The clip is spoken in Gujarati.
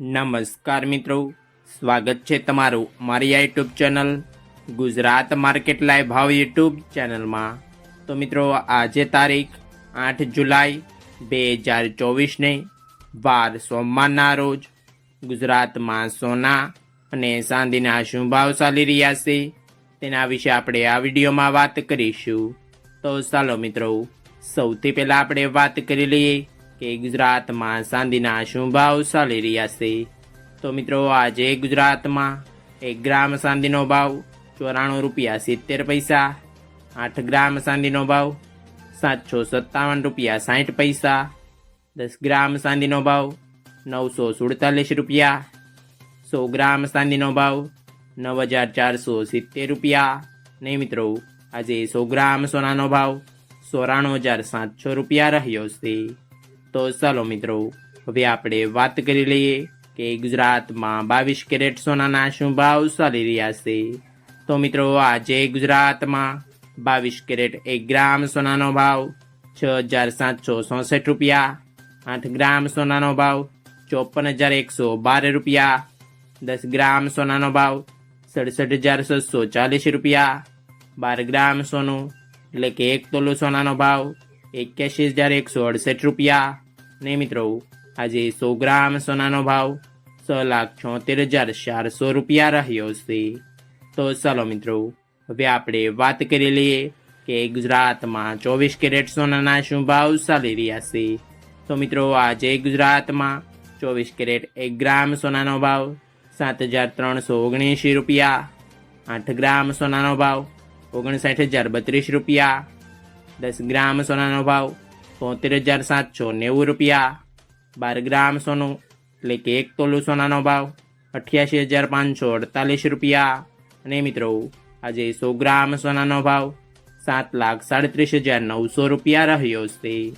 નમસ્કાર મિત્રો, સ્વાગત છે તમારું મારી આ YouTube channel Gujarat market live ભાવ યુટ્યુબ ચેનલમાં. તો મિત્રો, આજે તારીખ આઠ જુલાઈ બે હજાર ચોવીસને વાર સોમવારના રોજ ગુજરાતમાં સોના અને ચાંદીના શું ભાવ ચાલી રહ્યા છે તેના વિશે આપણે આ વિડીયોમાં વાત કરીશું. તો ચાલો મિત્રો, સૌથી પહેલાં આપણે વાત કરી લઈએ કે ગુજરાતમાં ચાંદીના શું ભાવ ચાલી રહ્યા છે? તો મિત્રો, આજે ગુજરાતમાં એક ગ્રામ ચાંદીનો ભાવ ચોરાણું રૂપિયા સિત્તેર પૈસા, આઠ ગ્રામ ચાંદીનો ભાવ સાતસો સત્તાવન રૂપિયા સાઠ પૈસા, દસ ગ્રામ ચાંદીનો ભાવ નવસો સુડતાલીસ રૂપિયા, સો ગ્રામ ચાંદીનો ભાવ નવ હજાર ચારસો સિત્તેર રૂપિયા. નહીં મિત્રો, આજે સો ગ્રામ સોનાનો ભાવ ચોરાણું હજાર સાતસો રૂપિયા રહ્યો છે. તો ચાલો મિત્રો, હવે આપણે વાત કરી લઈએ કે ગુજરાતમાં બાવીસ કેરેટ સોનાના શું ભાવ ચાલી રહ્યા છે. તો મિત્રો, આજે ગુજરાતમાં બાવીસ કેરેટ એક ગ્રામ સોનાનો ભાવ છ હજાર સાતસો ચોસઠ રૂપિયા, આઠ ગ્રામ સોનાનો ભાવ ચોપન હજાર એકસો બાર રૂપિયા, દસ ગ્રામ સોનાનો ભાવ સડસઠ હજાર છસો ચાલીસ રૂપિયા, બાર ગ્રામ સોનું એટલે કે એક તોલું સોનાનો ભાવ એક્યાસી હજાર એકસો અડસઠ રૂપિયા ને મિત્રો, આજે સો ગ્રામ સોનાનો ભાવ છ લાખ છોતેર હજાર ચારસો રૂપિયા રહ્યો છે. તો ચાલો મિત્રો, હવે આપણે વાત કરી લઈએ કે ગુજરાતમાં ચોવીસ કેરેટ સોનાના શું ભાવ ચાલી રહ્યા છે. તો મિત્રો, આજે ગુજરાતમાં ચોવીસ કેરેટ એક ગ્રામ સોનાનો ભાવ સાત હજાર ત્રણસો ઓગણએંશી રૂપિયા, આઠ ગ્રામ સોનાનો ભાવ ઓગણસાઠ હજાર બત્રીસ રૂપિયા, દસ ગ્રામ સોનાનો ભાવ તોતેર હજાર સાતસો નેવું રૂપિયા. બાર ગ્રામ સોનું, એટલે કે એક તોલું સોનાનો ભાવ, અઠ્યાસી હજાર પાંચસો અડતાલીસ રૂપિયા. અને મિત્રો, આજે સો ગ્રામ સોનાનો ભાવ, સાત લાખ સાડત્રીસ હજાર નવસો રૂપિયા રહ્યો છે.